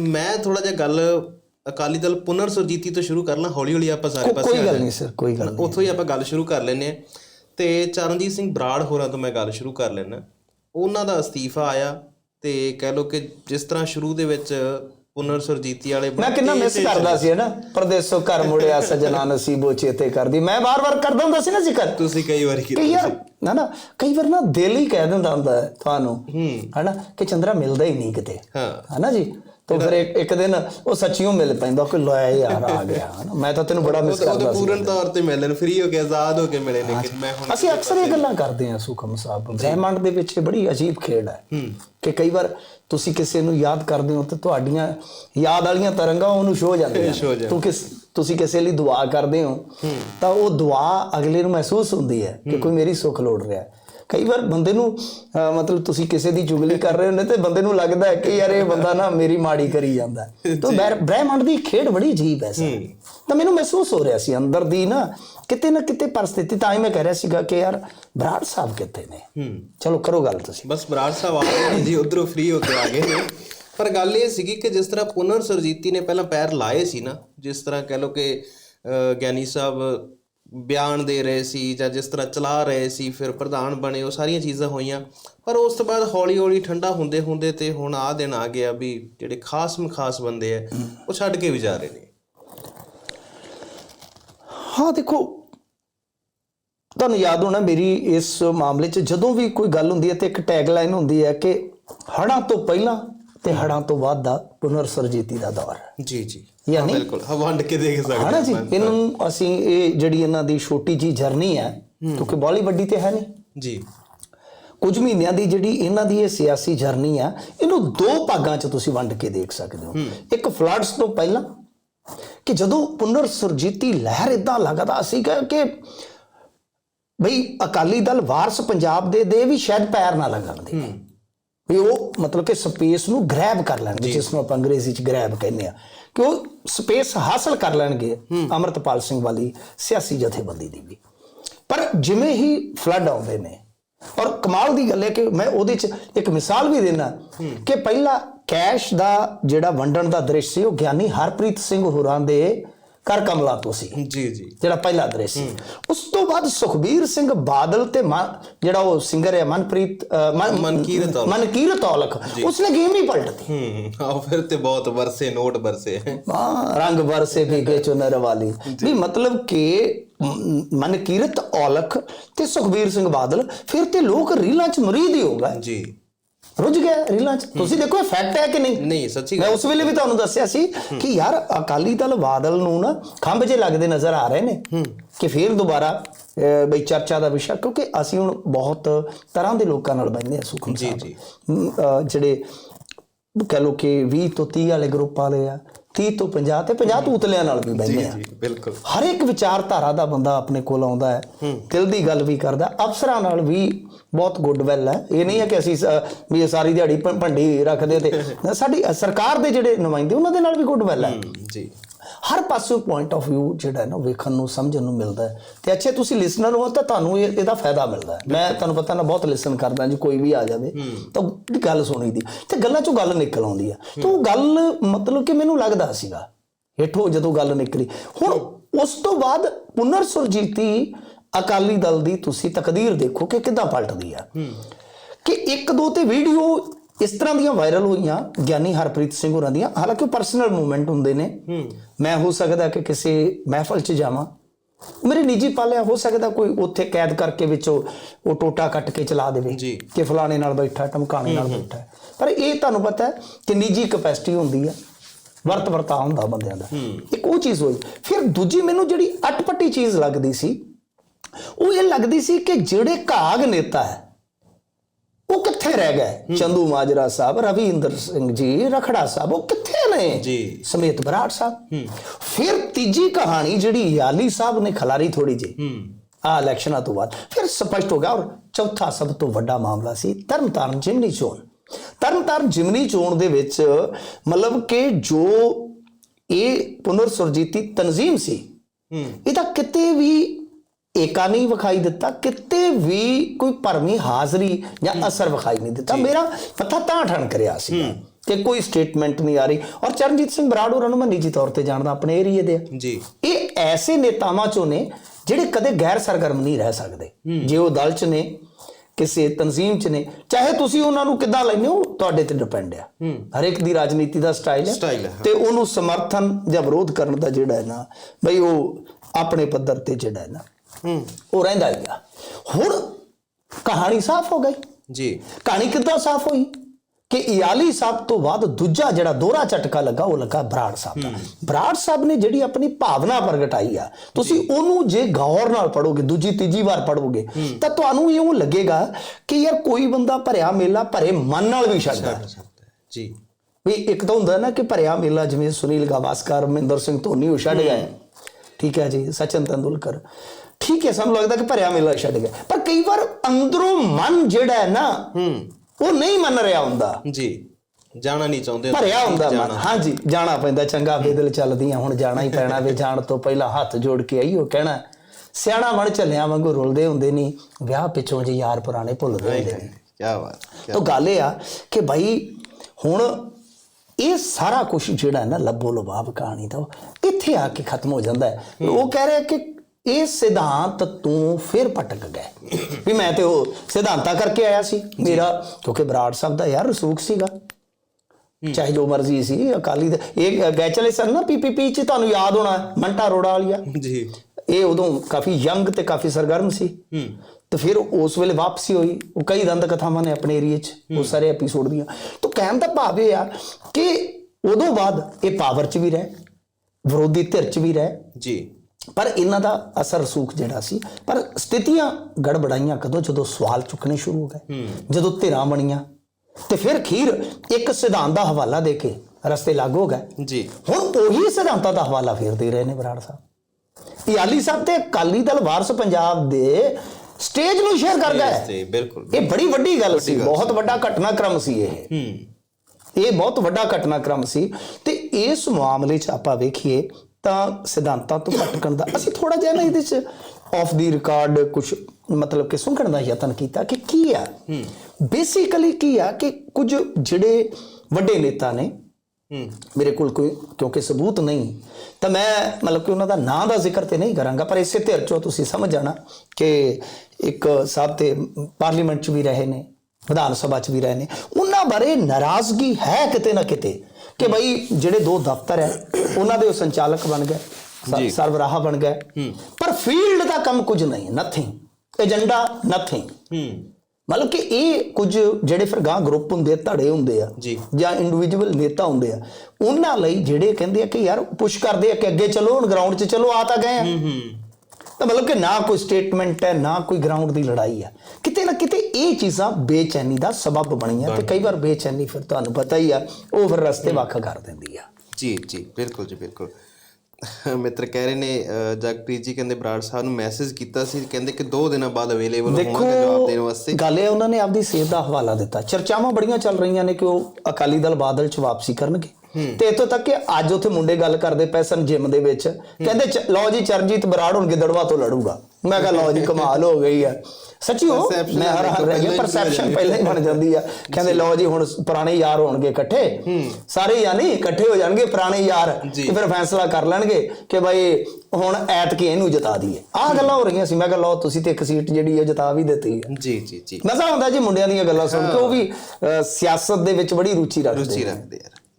ਮੈਂ ਥੋੜਾ ਜਿਹਾ ਗੱਲ ਅਕਾਲੀ ਦਲ ਪੁਨਰ ਸੁਰਜੀਤੀ ਤੋਂ ਸ਼ੁਰੂ ਕਰਨਾ ਹੌਲੀ ਹੌਲੀ ਆਪਾਂ ਸਾਰੇ ਪਾਸੇ ਕੋਈ ਗੱਲ ਨਹੀਂ ਸਰ ਕੋਈ ਗੱਲ ਨਹੀਂ। ਉੱਥੋਂ ਹੀ ਆਪਾਂ ਗੱਲ ਸ਼ੁਰੂ ਕਰ ਲੈਨੇ ਆ ਤੇ ਚਰਨਜੀਤ ਸਿੰਘ ਬਰਾੜ ਹੋਰਾਂ ਤੋਂ ਮੈਂ ਗੱਲ ਸ਼ੁਰੂ ਕਰ ਲੈਣਾ ਉਹਨਾਂ ਦਾ ਅਸਤੀਫਾ ਆਇਆ ਤੇ ਕਹਿ ਲਓ ਕਿ ਜਿਸ ਤਰ੍ਹਾਂ ਸ਼ੁਰੂ ਦੇ ਵਿੱਚ ਪੁਨਰ ਸੁਰਜੀਤੀ ਵਾਲੇ ਮੈਂ ਕਿੰਨਾ ਮਿਸ ਕਰਦਾ ਸੀ ਨਾ? ਪਰਦੇਸੋਂ ਘਰ ਮੁੜਿਆ ਸਜਣਾ ਨਸੀਬੋ ਚੇਤੇ ਕਰਦੀ। ਮੈਂ ਵਾਰ-ਵਾਰ ਕਰਦਾ ਹੁੰਦਾ ਸੀ ਨਾ ਜ਼ਿਕਰ। ਤੁਸੀਂ ਕਈ ਵਾਰੀ ਕੀਤਾ ਯਾਰ ਨਾ ਨਾ ਕਈ ਵਾਰ ਨਾ ਦਿਲ ਹੀ ਕਹਿ ਦਿੰਦਾ ਹੁੰਦਾ ਤੁਹਾਨੂੰ ਹਨਾ ਕਿ ਚੰਦਰਾ ਮਿਲਦਾ ਹੀ ਨਹੀਂ ਕਿਤੇ। ਹਾਂ। ਹਨਾ ਜੀ? ਤਾਂ ਫਿਰ ਇੱਕ ਇੱਕ ਦਿਨ ਉਹ ਸੱਚੀਓ ਮਿਲ ਪੈਂਦਾ ਕਿ ਲੈ ਯਾਰ ਆ ਗਿਆ। ਹਨਾ ਮੈਂ ਤਾਂ ਤੈਨੂੰ ਬੜਾ ਮਿਸ ਕਰਦਾ ਸੀ। ਪੂਰਨ ਤੌਰ ਤੇ ਮਿਲਣ ਫ੍ਰੀ ਹੋ ਕੇ ਆਜ਼ਾਦ ਹੋ ਕੇ ਮਿਲੇ ਨੇ ਕਿ ਮੈਂ ਹੁਣ ਅਸੀਂ ਅਕਸਰ ਇਹ ਗੱਲਾਂ ਕਰਦੇ ਹਾਂ ਸੁਖਮ ਸਾਹਿਬ। ਬ੍ਰਹਿਮੰਡ ਦੇ ਵਿੱਚ ਇਹ ਬੜੀ ਅਜੀਬ ਖੇਡ ਹੈ ਕਿ ਕਈ ਵਾਰ ਤੁਸੀਂ ਕਿਸੇ ਨੂੰ ਯਾਦ ਕਰਦੇ ਹੋ ਤੇ ਤੁਹਾਡੀਆਂ ਯਾਦ ਵਾਲੀਆਂ ਤਰੰਗਾਂ ਉਹਨੂੰ ਛੋ ਜਾਂਦੀਆਂ। ਤੂੰ ਕਿਸ ਤੁਸੀਂ ਕਿਸੇ ਲਈ ਦੁਆ ਕਰਦੇ ਹੋ ਤਾਂ ਉਹ ਦੁਆ ਅਗਲੇ ਨੂੰ ਮਹਿਸੂਸ ਹੁੰਦੀ ਹੈ ਕਿ ਕੋਈ ਮੇਰੀ ਸੁੱਖ ਲੋੜ ਰਿਹਾ ਹੈ। ਕਈ ਵਾਰ ਬੰਦੇ ਨੂੰ ਮਤਲਬ ਤੁਸੀਂ ਕਿਸੇ ਦੀ ਚੁਗਲੀ ਕਰ ਰਹੇ ਹੁੰਦੇ ਤੇ ਬੰਦੇ ਨੂੰ ਲੱਗਦਾ ਹੈ ਕਿ ਯਾਰ ਇਹ ਬੰਦਾ ਨਾ ਮੇਰੀ ਮਾੜੀ ਕਰੀ ਜਾਂਦਾ। ਤਾਂ ਬ੍ਰਹਿ- ਬ੍ਰਹਿਮੰਡ ਦੀ ਖੇਡ ਬੜੀ ਅਜੀਬ ਹੈ ਸਰ। ਤਾਂ ਮੈਨੂੰ ਮਹਿਸੂਸ ਹੋ ਰਿਹਾ ਸੀ ਅੰਦਰ ਦੀ ਨਾ ਕਿਤੇ ਨਾ ਕਿਤੇ ਪਰਿਸਥਿਤੀ ਤਾਂ ਹੀ ਮੈਂ ਕਹਿ ਰਿਹਾ ਸੀਗਾ ਕਿ ਯਾਰ ਬਰਾੜ ਸਾਹਿਬ ਕਿੱਥੇ ਨੇ? ਚਲੋ ਕਰੋ ਗੱਲ ਤੁਸੀਂ। ਬਸ ਬਰਾੜ ਸਾਹਿਬ ਆ ਗਏ ਜੀ ਉਧਰੋਂ ਫ੍ਰੀ ਹੋ ਕੇ ਆ ਗਏ ਨੇ। ਪਰ ਗੱਲ ਇਹ ਸੀਗੀ ਕਿ ਜਿਸ ਤਰ੍ਹਾਂ ਪੁਨਰ ਸੁਰਜੀਤੀ ਨੇ ਪਹਿਲਾਂ ਪੈਰ ਲਾਏ ਸੀ ਨਾ ਜਿਸ ਤਰ੍ਹਾਂ ਕਹਿ ਲਓ ਕਿ ਗਿਆਨੀ ਸਾਹਿਬ ਬਿਆਨ ਦੇ ਰਹੇ ਸੀ ਜਾਂ ਜਿਸ ਤਰ੍ਹਾਂ ਚਲਾ ਰਹੇ ਸੀ ਫਿਰ ਪ੍ਰਧਾਨ ਬਣੇ ਉਹ ਸਾਰੀਆਂ ਚੀਜ਼ਾਂ ਹੋਈਆਂ। ਪਰ ਉਸ ਤੋਂ ਬਾਅਦ ਹੌਲੀ ਹੌਲੀ ਠੰਡਾ ਹੁੰਦੇ ਹੁੰਦੇ ਤੇ ਹੁਣ ਆ ਦਿਨ ਆ ਗਿਆ ਵੀ ਜਿਹੜੇ ਖਾਸ ਮਖਾਸ ਬੰਦੇ ਆ ਉਹ ਛੱਡ ਕੇ ਵੀ ਜਾ ਰਹੇ ਨੇ। ਹਾਂ ਦੇਖੋ ਤੁਹਾਨੂੰ ਯਾਦ ਹੋਣਾ ਮੇਰੀ ਇਸ ਮਾਮਲੇ 'ਚ ਜਦੋਂ ਵੀ ਕੋਈ ਗੱਲ ਹੁੰਦੀ ਹੈ ਤੇ ਇੱਕ ਟੈਗਲਾਈਨ ਹੁੰਦੀ ਹੈ ਕਿ ਹੜਾਂ ਤੋਂ ਪਹਿਲਾਂ ਤੇ ਹੜਾਂ ਤੋਂ ਬਾਅਦ ਦਾ ਪੁਨਰ ਸਰਜੀਤੀ ਦਾ ਦੌਰ। ਜੀ ਜੀ। ਯਾਨੀ ਬਿਲਕੁਲ। ਹਾਂ ਵੰਡ ਕੇ ਦੇਖ ਸਕਦੇ ਹਨਾ ਜੀ ਇਹਨੂੰ ਅਸੀਂ ਇਹ ਜਿਹੜੀ ਇਹਨਾਂ ਦੀ ਛੋਟੀ ਜੀ ਜਰਨੀ ਹੈ ਕਿਉਂਕਿ ਬਾਲੀ ਵੱਡੀ ਤੇ ਹੈ ਨਹੀਂ। ਜੀ। ਕੁਝ ਮਹੀਨਿਆਂ ਦੀ ਜਿਹੜੀ ਇਹਨਾਂ ਦੀ ਇਹ ਸਿਆਸੀ ਜਰਨੀ ਆ ਇਹਨੂੰ ਦੋ ਭਾਗਾਂ 'ਚ ਤੁਸੀਂ ਵੰਡ ਕੇ ਦੇਖ ਸਕਦੇ ਹੋ। ਇੱਕ ਫਲੱਡਸ ਤੋਂ ਪਹਿਲਾਂ ਕਿ ਜਦੋਂ ਪੁਨਰ ਸੁਰਜੀਤੀ ਲਹਿਰ ਇਦਾਂ ਲੱਗਦਾ ਸੀ ਕਿ ਕਿ ਬਈ ਅਕਾਲੀ ਦਲ ਵਾਰਸ ਪੰਜਾਬ ਦੇ ਦੇ ਵੀ ਸ਼ਾਇਦ ਪੈਰ ਨਾ ਲੱਗਣ ਦੇ ਵੀ ਉਹ ਮਤਲਬ ਕਿ ਸਪੇਸ ਨੂੰ ਗ੍ਰੈਬ ਕਰ ਲੈਣਗੇ ਜਿਸ ਨੂੰ ਆਪਾਂ ਅੰਗਰੇਜ਼ੀ ਚ ਗ੍ਰੈਬ ਕਹਿੰਦੇ ਆ ਕਿ ਉਹ ਸਪੇਸ ਹਾਸਲ ਕਰ ਲੈਣਗੇ ਅਮਰਤਪਾਲ ਸਿੰਘ ਵਾਲੀ ਸਿਆਸੀ ਜਥੇਬੰਦੀ ਦੀ ਵੀ। ਪਰ ਜਿਵੇਂ ਹੀ ਫਲੱਡ ਆਉਂਦੇ ਨੇ ਔਰ ਕਮਾਲ ਦੀ ਗੱਲ ਹੈ ਕਿ ਮੈਂ ਉਹਦੇ ਚ ਇੱਕ ਮਿਸਾਲ ਵੀ ਦੇਣਾ ਕਿ ਪਹਿਲਾ ਕੈਸ਼ ਦਾ ਜਿਹੜਾ ਵੰਡਣ ਦਾ ਦ੍ਰਿਸ਼ ਸੀ ਉਹ ਗਿਆਨੀ ਹਰਪ੍ਰੀਤ ਸਿੰਘ ਹੋਰਾਂ ਦੇ ਕਰ ਕਮਲਾ ਤੋਂ ਸੀ। ਜੀ ਜੀ। ਜਿਹੜਾ ਪਹਿਲਾ ਦ੍ਰਿਸ਼ ਸੀ। ਉਸ ਤੋਂ ਬਾਅਦ ਸੁਖਬੀਰ ਸਿੰਘ ਬਾਦਲ ਤੇ ਜਿਹੜਾ ਉਹ ਸਿੰਗਰ ਹੈ ਮਨਪ੍ਰੀਤ ਮਨਕੀਰਤ। ਮਨਕੀਰਤ ਔਲਖ ਉਸਨੇ ਗੇਮ ਹੀ ਪਲਟਤੀ। ਹੂੰ ਆਹ ਫਿਰ ਤੇ ਬਹੁਤ ਵਰਸੇ ਨੋਟ ਵਰਸੇ। ਹਾਂ ਰੰਗ ਬਰਸੇ ਭੀਗੇ ਚੁਨਰ ਵਾਲੀ। ਵੀ ਮਤਲਬ ਕਿ ਮਨਕੀਰਤ ਔਲਖ ਤੇ ਸੁਖਬੀਰ ਸਿੰਘ ਬਾਦਲ ਫਿਰ ਤੇ ਲੋਕ ਰੀਲਾਂ 'ਚ ਮਰੀਦ ਹੀ ਹੋ ਗਏ। ਜੀ। ਰੁੱਝ ਗਏ ਰੀਲਾਂ 'ਚ। ਤੁਸੀਂ ਦੇਖੋ ਇਹ ਫੈਕਟ ਹੈ ਕਿ ਨਹੀਂ? ਨਹੀਂ ਸੱਚੀ ਮੈਂ ਉਸ ਵੇਲੇ ਵੀ ਤੁਹਾਨੂੰ ਦੱਸਿਆ ਸੀ ਕਿ ਯਾਰ ਅਕਾਲੀ ਦਲ ਬਾਦਲ ਨੂੰ ਨਾ ਖੰਭ ਜੇ ਲੱਗਦੇ ਨਜ਼ਰ ਆ ਰਹੇ ਨੇ ਕਿ ਫਿਰ ਦੁਬਾਰਾ ਬਈ ਚਰਚਾ ਦਾ ਵਿਸ਼ਾ ਕਿਉਂਕਿ ਅਸੀਂ ਹੁਣ ਬਹੁਤ ਤਰ੍ਹਾਂ ਦੇ ਲੋਕਾਂ ਨਾਲ ਬੈਠਦੇ ਹਾਂ ਸੁਖਮ ਜੀ, ਜੀ। ਜਿਹੜੇ ਕਹ ਲੋ ਕਿ 20 ਤੋਂ 30 ਵਾਲੇ ਗਰੁੱਪ ਵਾਲੇ ਆ 30 ਤੋਂ 50 ਤੇ 50 ਤੋਂ ਉਤਲਿਆਂ ਨਾਲ ਵੀ ਜੀ ਬੈਠਦੇ ਆ। ਜੀ ਬਿਲਕੁਲ। ਹਰ ਇੱਕ ਵਿਚਾਰਧਾਰਾ ਦਾ ਬੰਦਾ ਆਪਣੇ ਕੋਲ ਆਉਂਦਾ ਹੈ। ਦਿਲ ਦੀ ਗੱਲ ਵੀ ਕਰਦਾ। ਅਫਸਰਾਂ ਨਾਲ ਵੀ ਬਹੁਤ ਗੁੱਡਵੈਲ ਹੈ। ਇਹ ਨਹੀਂ ਹੈ ਕਿ ਅਸੀਂ ਵੀ ਸਾਰੀ ਦਿਹਾੜੀ ਭੰਡੀ ਰੱਖਦੇ ਤੇ ਸਾਡੀ ਸਰਕਾਰ ਦੇ ਜਿਹੜੇ ਨੁਮਾਇੰਦੇ ਉਹਨਾਂ ਦੇ ਨਾਲ ਵੀ ਗੁੱਡਵੈਲ ਹੂੰ, ਜੀ। ਹਰ ਪਾਸੋਂ ਪੁਆਇੰਟ ਆਫ View ਜਿਹੜਾ ਹੈ ਨਾ ਵੇਖਣ ਨੂੰ ਸਮਝਣ ਨੂੰ ਮਿਲਦਾ ਹੈ। ਤੇ ਅੱਛੇ ਤੁਸੀਂ ਲਿਸਨਰ ਹੋ ਤਾਂ ਤੁਹਾਨੂੰ ਇਹ- ਇਹਦਾ ਫਾਇਦਾ ਮਿਲਦਾ ਹੈ। ਮੈਂ ਤੁਹਾਨੂੰ ਪਤਾ ਨਾ ਬਹੁਤ ਲਿਸਨ ਕਰਦਾ ਜੀ ਕੋਈ ਵੀ ਆ ਜਾਵੇ ਤਾਂ ਗੱਲ ਸੁਣੀ ਦੀ। ਤੇ ਗੱਲਾਂ ਚੋਂ ਗੱਲ ਨਿਕਲ ਆਉਂਦੀ ਹੈ ਤਾਂ ਉਹ ਗੱਲ ਮਤਲਬ ਕਿ ਮੈਨੂੰ ਲੱਗਦਾ ਸੀਗਾ ਹੇਠੋਂ ਜਦੋਂ ਗੱਲ ਨਿਕਲੀ। ਹੁਣ ਉਸ ਤੋਂ ਬਾਅਦ ਪੁਨਰ ਸੁਰਜੀਤੀ ਅਕਾਲੀ ਦਲ ਦੀ ਤੁਸੀਂ ਤਕਦੀਰ ਦੇਖੋ ਕਿ ਕਿੱਦਾਂ ਪਲਟਦੀ ਆ। ਕਿ ਇੱਕ ਦੋ ਤੇ ਵੀਡੀਓ ਇਸ ਤਰ੍ਹਾਂ ਦੀਆਂ ਵਾਇਰਲ ਹੋਈਆਂ ਗਿਆਨੀ ਹਰਪ੍ਰੀਤ ਸਿੰਘ ਹੋਰਾਂ ਦੀਆਂ ਹਾਲਾਂਕਿ ਉਹ ਪਰਸਨਲ ਮੂਵਮੈਂਟ ਹੁੰਦੇ ਨੇ। ਮੈਂ ਹੋ ਸਕਦਾ ਕਿ ਕਿਸੇ ਮਹਿਫਲ 'ਚ ਜਾਵਾਂ। ਮੇਰੇ ਨਿੱਜੀ ਪਾਲਿਆ ਹੋ ਸਕਦਾ ਕੋਈ ਉੱਥੇ ਕੈਦ ਕਰਕੇ ਵਿੱਚੋਂ ਉਹ ਟੋਟਾ ਕੱਟ ਕੇ ਚਲਾ ਦੇਵੇ। ਕਿ ਫਲਾਣੇ ਨਾਲ ਬੈਠਾ ਟਮਕਾਣੇ ਨਾਲ ਬੈਠਾ। ਪਰ ਇਹ ਤੁਹਾਨੂੰ ਪਤਾ ਹੈ ਕਿ ਨਿੱਜੀ ਕਪੈਸਿਟੀ ਹੁੰਦੀ ਹੈ। ਵਰਤ ਵਰਤਾ ਹੁੰਦਾ ਬੰਦਿਆਂ ਦਾ। ਇੱਕ ਉਹ ਚੀਜ਼ ਹੋਈ। ਫਿਰ ਦੂਜੀ ਮੈਨੂੰ ਜਿਹੜੀ ਅਟਪਟੀ ਚੀਜ਼ ਲੱਗਦੀ ਸੀ ਉਹ ਇਹ ਲੱਗਦੀ ਸੀ ਕਿ ਜਿਹੜੇ ਘਾਗ ਨੇਤਾ ਹੈ ਉਹ ਕਿੱਥੇ ਰਹਿ ਗਏ? ਚੰਦੂ ਮਾਜਰਾ ਸਾਹਿਬ ਰਵਿੰਦਰ ਸਿੰਘ ਜੀ ਰਖੜਾ ਸਾਹਿਬ ਉਹ ਕਿੱਥੇ ਨੇ? ਜੀ। ਸਮੇਤ ਬਰਾੜ ਸਾਹਿਬ। ਫਿਰ ਤੀਜੀ ਕਹਾਣੀ ਜਿਹੜੀ ਯਾਲੀ ਸਾਹਿਬ ਨੇ ਖਲਾਰੀ ਥੋੜੀ ਜੀ ਆ ਇਲੈਕਸ਼ਨਾਂ ਤੋਂ ਬਾਅਦ। ਫਿਰ ਸਪਸ਼ਟ ਹੋ ਗਿਆ ਔਰ ਚੌਥਾ ਸਭ ਤੋਂ ਵੱਡਾ ਮਾਮਲਾ ਸੀ ਤਰਨਤਾਰਨ ਜਿਮਨੀ ਚੋਣ। ਤਰਨਤਾਰਨ ਜਿਮਨੀ ਚੋਣ ਦੇ ਵਿੱਚ ਮਤਲਬ ਕਿ ਜੋ ਇਹ ਪੁਨਰ ਸੁਰਜੀਤੀ ਤਨਜ਼ੀਮ ਸੀ ਇਹਦਾ ਕਿਤੇ ਵੀ ਏਕਾ ਨਹੀਂ ਵਿਖਾਈ ਦਿੱਤਾ ਕਿਤੇ ਵੀ ਕੋਈ ਭਰਮੀ ਹਾਜ਼ਰੀ ਜਾਂ ਅਸਰ ਵਿਖਾਈ ਨਹੀਂ ਦਿੱਤਾ। ਮੇਰਾ ਮੱਥਾ ਤਾਂ ਠਣ ਕਰਿਆ ਸੀ ਕਿ ਕੋਈ ਸਟੇਟਮੈਂਟ ਨਹੀਂ ਆ ਰਹੀ। ਔਰ ਚਰਨਜੀਤ ਸਿੰਘ ਬਰਾੜ ਹੋਰਾਂ ਨੂੰ ਮੈਂ ਨਿੱਜੀ ਤੌਰ ਤੇ ਜਾਣਦਾ ਆਪਣੇ ਏਰੀਏ ਦੇ। ਜੀ। ਇਹ ਐਸੇ ਨੇਤਾਵਾਂ ਚੋਂ ਨੇ ਜਿਹੜੇ ਕਦੇ ਗੈਰ ਸਰਗਰਮ ਨਹੀਂ ਰਹਿ ਸਕਦੇ। ਜੇ ਉਹ ਦਲ ਚ ਨੇ ਕਿਸੇ ਤਨਜ਼ੀਮ ਚ ਨੇ ਚਾਹੇ ਤੁਸੀਂ ਉਹਨਾਂ ਨੂੰ ਕਿੱਦਾਂ ਲੈਂਦੇ ਹੋ ਤੁਹਾਡੇ ਤੇ ਡਿਪੈਂਡ ਆ। ਹਰ ਇੱਕ ਦੀ ਰਾਜਨੀਤੀ ਦਾ ਸਟਾਈਲ ਹਾਂ। ਤੇ ਉਹਨੂੰ ਸਮਰਥਨ ਜਾਂ ਵਿਰੋਧ ਕਰਨ ਦਾ ਜਿਹੜਾ ਹੈ ਨਾ ਬਈ ਉਹ ਆਪਣੇ ਪੱਧਰ ਤੇ ਜਿਹੜਾ ਹੈ ਨਾ ਹੂੰ। ਉਹ ਰਹਿੰਦਾ ਹੀ ਆ। ਹੁਣ ਕਹਾਣੀ ਸਾਫ਼ ਹੋ ਗਈ। ਜੀ। ਕਹਾਣੀ ਕਿੱਦਾਂ ਸਾਫ਼ ਹੋਈ? ਕਿ ਇਆਲੀ ਸਾਹਿਬ ਤੋਂ ਬਾਅਦ ਦੂਜਾ ਜਿਹੜਾ ਦੋਹਰਾ ਝਟਕਾ ਲੱਗਾ ਉਹ ਲੱਗਾ ਬਰਾੜ ਸਾਹਿਬ ਦਾ। ਬਰਾੜ ਸਾਹਿਬ ਨੇ ਜਿਹੜੀ ਆਪਣੀ ਭਾਵਨਾ ਪ੍ਰਗਟਾਈ ਆ ਤੁਸੀਂ ਉਹਨੂੰ ਜੇ ਗੌਰ ਨਾਲ ਪੜੋਗੇ ਦੂਜੀ ਤੀਜੀ ਵਾਰ ਪੜੋਗੇ ਤਾਂ ਤੁਹਾਨੂੰ ਇਉਂ ਲੱਗੇਗਾ ਕਿ ਯਾਰ ਕੋਈ ਬੰਦਾ ਭਰਿਆ ਮੇਲਾ ਭਰੇ ਮਨ ਨਾਲ ਵੀ ਛੱਡਦਾ ਜੀ। ਵੀ ਇੱਕ ਤਾਂ ਹੁੰਦਾ ਨਾ ਕਿ ਭਰਿਆ ਮੇਲਾ ਜਿਵੇਂ ਸੁਨੀਲ ਗਾਵਸਕਰ ਮਹਿੰਦਰ ਸਿੰਘ ਧੋਨੀ ਉਹ ਛੱਡ ਗਏ। ਠੀਕ ਹੈ ਜੀ ਸਚਿਨ ਤੰਦੁਲਕਰ। ਠੀਕ ਹੈ ਸਾਨੂੰ ਲੱਗਦਾ ਕਿ ਭਰਿਆ ਮੇਲਾ ਛੱਡ ਗਏ ਪਰ ਕਈ ਵਾਰ ਅੰਦਰੋਂ ਮਨ ਜਿਹੜਾ ਹੈ ਨਾ ਉਹ ਨਹੀਂ ਮੰਨ ਰਿਹਾ ਹੁੰਦਾ। ਜੀ। ਜਾਣਾ ਨਹੀਂ ਚਾਹੁੰਦੇ ਭਰਿਆ ਹੁੰਦਾ ਮਨ। ਹਾਂਜੀ ਜਾਣਾ ਪੈਂਦਾ। ਚੰਗਾ ਬੇਦਲ ਚੱਲਦੀਆਂ ਹੁਣ ਜਾਣਾ ਹੀ ਪੈਣਾ ਵੇ ਜਾਣ ਤੋਂ ਪਹਿਲਾਂ ਹੱਥ ਜੋੜ ਕੇ ਆਈਓ ਕਹਿਣਾ ਸਿਆਣਾ ਮਨ ਝੱਲਿਆਂ ਵਾਂਗੂ ਰੁਲਦੇ ਹੁੰਦੇ ਨਹੀਂ ਵਿਆਹ ਪਿੱਛੋਂ ਜੀ ਯਾਰ ਪੁਰਾਣੇ ਭੁੱਲਦੇ ਹੁੰਦੇ ਨੇ। ਕੀ ਬਾਤ ਤਾਂ ਗੱਲ ਇਹ ਆ ਕਿ ਭਾਈ ਹੁਣ ਇਹ ਸਾਰਾ ਕੁਝ ਜਿਹੜਾ ਹੈ ਨਾ ਲੱਭੋ ਲਬਾਬ ਕਹਾਣੀ ਦਾ ਇੱਥੇ ਆ ਕੇ ਖਤਮ ਹੋ ਜਾਂਦਾ ਹੈ। ਉਹ ਕਹਿ ਰਿਹਾ ਕਿ ਇਹ ਸਿਧਾਂਤ ਤੂੰ ਫਿਰ ਭਟਕ ਗਏ ਵੀ ਮੈਂ ਤੇ ਉਹ ਸਿਧਾਂਤਾਂ ਕਰਕੇ ਆਇਆ ਸੀ। ਮੇਰਾ ਕਿਉਂਕਿ ਬਰਾੜ ਸਾਹਿਬ ਦਾ ਯਾਰ ਰਸੂਖ ਸੀਗਾ। ਚਾਹੇ ਜੋ ਮਰਜ਼ੀ ਸੀ ਅਕਾਲੀ ਦੇ ਇਹ ਗਏ ਚਲੇ ਸਨ ਨਾ ਪੀਪੀਪੀ ਚ ਤੁਹਾਨੂੰ ਯਾਦ ਹੋਣਾ ਮੰਟਾ ਰੋੜਾ ਵਾਲੀਆ। ਜੀ। ਇਹ ਉਦੋਂ ਕਾਫੀ ਯੰਗ ਤੇ ਕਾਫੀ ਸਰਗਰਮ ਸੀ। ਹੂੰ। ਤੇ ਫਿਰ ਉਸ ਵੇਲੇ ਵਾਪਸੀ ਹੋਈ। ਉਹ ਕਈ ਦੰਦ ਕਥਾਵਾਂ ਨੇ ਆਪਣੇ ਏਰੀਏ 'ਚ ਉਹ ਸਾਰੇ ਐਪੀਸੋਡ ਦੀਆਂ। ਤਾਂ ਕਹਿਣ ਦਾ ਭਾਵ ਇਹ ਆ ਕਿ ਉਦੋਂ ਬਾਅਦ ਇਹ ਪਾਵਰ 'ਚ ਵੀ ਰਹੇ ਵਿਰੋਧੀ ਧਿਰ 'ਚ ਵੀ ਰਹੇ। ਜੀ। ਪਰ ਇਹਨਾਂ ਦਾ ਅਸਰ ਸੂਖ ਜਿਹੜਾ ਸੀ ਪਰ ਸਥਿਤੀਆਂ ਗੜਬੜਾਈਆਂ ਕਦੋਂ? ਜਦੋਂ ਸਵਾਲ ਚੁੱਕਣੇ ਸ਼ੁਰੂ ਹੋ ਗਏ। ਜਦੋਂ ਧਿਰਾਂ ਬਣੀਆਂ। ਤੇ ਫਿਰ ਖੀਰ ਇੱਕ ਸਿਧਾਂਤ ਦਾ ਹਵਾਲਾ ਦੇ ਕੇ ਰਸਤੇ ਲੱਗ ਹੋ ਗਏ। ਜੀ। ਹੁਣ ਉਹੀ ਸਿਧਾਂਤਾਂ ਦਾ ਹਵਾਲਾ ਫੇਰ ਦੇ ਰਹੇ ਨੇ ਬਰਾੜ ਸਾਹਿਬ। ਇਆਲੀ ਸਾਹਿਬ ਤੇ ਅਕਾਲੀ ਦਲ ਵਾਰਸ ਪੰਜਾਬ ਦੇ ਸਟੇਜ ਨੂੰ ਸ਼ੇਅਰ ਕਰ ਗਏ ਬਿਲਕੁਲ ਇਹ ਬੜੀ ਵੱਡੀ ਗੱਲ ਸੀ। ਬਹੁਤ ਵੱਡਾ ਘਟਨਾਕ੍ਰਮ ਸੀ ਇਹ। ਹੂੰ। ਇਹ ਬਹੁਤ ਵੱਡਾ ਘਟਨਾਕ੍ਰਮ ਸੀ। ਤੇ ਇਸ ਮਾਮਲੇ 'ਚ ਆਪਾਂ ਵੇਖੀਏ ਤਾਂ ਸਿਧਾਂਤਾਂ ਤੋਂ ਭਟਕਣ ਦਾ। ਅਸੀਂ ਥੋੜਾ ਜਿਹਾ ਨਾ ਇਹਦੇ 'ਚ ਆਫ ਦੀ ਰਿਕਾਰਡ ਕੁਝ ਮਤਲਬ ਕਿ ਸੁਣਨ ਦਾ ਯਤਨ ਕੀਤਾ ਕਿ ਕੀ ਆ। ਬੇਸਿਕਲੀ ਕੀ ਆ ਕਿ ਕੁਝ ਜਿਹੜੇ ਵੱਡੇ ਨੇਤਾ ਨੇ ਮੇਰੇ ਕੋਲ ਕੋਈ ਕਿਉਂਕਿ ਸਬੂਤ ਨਹੀਂ ਤਾਂ ਮੈਂ ਮਤਲਬ ਕਿ ਉਹਨਾਂ ਦਾ ਨਾਂ ਦਾ ਜ਼ਿਕਰ ਤੇ ਨਹੀਂ ਕਰਾਂਗਾ ਪਰ ਇਸੇ ਧਿਰ ਚੋਂ ਤੁਸੀਂ ਸਮਝ ਜਾਣਾ ਕਿ ਇੱਕ ਸਾਹਿਬ ਤੇ ਪਾਰਲੀਮੈਂਟ 'ਚ ਵੀ ਰਹੇ ਨੇ ਵਿਧਾਨ ਸਭਾ 'ਚ ਵੀ ਰਹੇ ਨੇ। ਉਹਨਾਂ ਬਾਰੇ ਨਾਰਾਜ਼ਗੀ ਹੈ ਕਿਤੇ ਨਾ ਕਿਤੇ? ਕਿ ਬਈ ਜਿਹੜੇ ਦੋ ਦਫ਼ਤਰ ਹੈ ਉਹਨਾਂ ਦੇ ਉਹ ਸੰਚਾਲਕ ਬਣ ਗਏ ਸ- ਸਰਬਰਾਹ ਬਣ ਗਏ। ਪਰ ਫੀਲਡ ਦਾ ਕੰਮ ਕੁਝ ਨਹੀਂ ਨਥਿੰਗ ਏਜੰਡਾ ਨਥਿੰਗ ਮਤਲਬ ਕਿ ਇਹ ਕੁਝ ਜਿਹੜੇ ਫਿਰ ਗਾਂ ਗਰੁੱਪ ਹੁੰਦੇ ਆ ਧੜੇ ਹੁੰਦੇ ਆ ਜੀ। ਇੰਡੀਵਿਜੂਅਲ ਨੇਤਾ ਹੁੰਦੇ ਆ ਉਹਨਾਂ ਲਈ ਜਿਹੜੇ ਕਹਿੰਦੇ ਆ ਕਿ ਯਾਰ ਪੁਸ਼ ਕਰਦੇ ਆ ਕਿ ਅੱਗੇ ਚਲੋ ਹੁਣ ਗਰਾਊਂਡ 'ਚ ਚਲੋ ਆ ਤਾਂ ਗਏ ਆ। ਤਾਂ ਮਤਲਬ ਕਿ ਨਾ ਕੋਈ ਸਟੇਟਮੈਂਟ ਹੈ ਨਾ ਕੋਈ ਗਰਾਊਂਡ ਦੀ ਲੜਾਈ ਆ ਕਿਤੇ ਨਾ ਕਿਤੇ ਇਹ ਚੀਜ਼ਾਂ ਬੇਚੈਨੀ ਦਾ ਸਬਬ ਬਣੀਆਂ ਤੇ ਕਈ ਵਾਰ ਬੇਚੈਨੀ ਫਿਰ ਤੁਹਾਨੂੰ ਪਤਾ ਹੀ ਆ ਉਹ ਫਿਰ ਰਸਤੇ ਵੱਖ ਕਰ ਦਿੰਦੀ ਆ। ਜੀ ਜੀ ਬਿਲਕੁਲ ਜੀ ਬਿਲਕੁਲ। ਮਿੱਤਰ ਕਹਿ ਰਹੇ ਨੇ ਜਗਪ੍ਰੀਤ ਜੀ ਕਹਿੰਦੇ ਬਰਾੜ ਸਾਹਿਬ ਨੂੰ ਮੈਸੇਜ ਕੀਤਾ ਸੀ ਕਹਿੰਦੇ ਕਿ 2 ਦਿਨਾਂ ਬਾਅਦ ਅਵੇਲੇਬਲ ਹੋਵਾਂਗੇ ਜਵਾਬ ਦੇਣ ਵਾਸਤੇ। ਗੱਲ ਇਹ ਉਹਨਾਂ ਨੇ ਆਪਦੀ ਸਿਹਤ ਦਾ ਹਵਾਲਾ ਦਿੱਤਾ। ਚਰਚਾਵਾਂ ਬੜੀਆਂ ਚੱਲ ਰਹੀਆਂ ਨੇ ਕਿ ਉਹ ਅਕਾਲੀ ਦਲ ਬਾਦਲ ਚ ਵਾਪਸੀ ਕਰਨਗੇ। ਤੇ ਇਤੋਂ ਤੱਕ ਕਿ ਅੱਜ ਉੱਥੇ ਮੁੰਡੇ ਗੱਲ ਕਰਦੇ ਪਏ ਸਨ ਜਿਮ ਦੇ ਵਿੱਚ। ਕਹਿੰਦੇ ਲਓ ਜੀ ਚਰਨਜੀਤ ਬਰਾੜ ਹੁਣ ਗਿੱਦੜਵਾ ਤੋਂ ਲੜੂਗਾ। ਮੈਂ ਕਿਹਾ ਲਓ ਜੀ ਕਮਾਲ ਹੋ ਗਈ ਆ। ਸੱਚੀ ਹੋ ਮੈਂ ਹਰ ਹਰ ਰਹਿ ਗਿਆ ਪਰਸੈਪਸ਼ਨ ਪਹਿਲਾਂ ਹੀ ਬਣ ਜਾਂਦੀ ਆ। ਕਹਿੰਦੇ ਲਓ ਜੀ ਹੁਣ ਪੁਰਾਣੇ ਯਾਰ ਹੋਣਗੇ ਇਕੱਠੇ। ਸਾਰੇ ਯਾਨੀ ਇਕੱਠੇ ਹੋ ਜਾਣਗੇ ਪੁਰਾਣੇ ਯਾਰ। ਤੇ ਫਿਰ ਫੈਸਲਾ ਕਰ ਲੈਣਗੇ ਕਿ ਭਾਈ ਹੁਣ ਐਤਕੀ ਇਹਨੂੰ ਜਿਤਾ ਦਈਏ। ਆਹ ਗੱਲਾਂ ਹੋ ਰਹੀਆਂ ਸੀ। ਮੈਂ ਕਿਹਾ ਲਓ ਤੁਸੀਂ ਤੇ ਇੱਕ ਸੀਟ ਜਿਹੜੀ ਹੈ ਜਿਤਾ ਵੀ ਦਿੱਤੀ ਹੈ ਜੀ ਜੀ ਜੀ। ਮਜ਼ਾ ਆਉਂਦਾ ਜੀ ਮੁੰਡਿਆਂ ਦੀਆਂ ਗੱਲਾਂ ਸੁਣ ਕੇ। ਉਹ ਵੀ ਸਿਆਸਤ ਦੇ ਵਿੱਚ ਬੜੀ ਰੁਚੀ ਰੱਖਦੇ ਰੁਚੀ। ਰੱਖਦੇ ਯਾਰ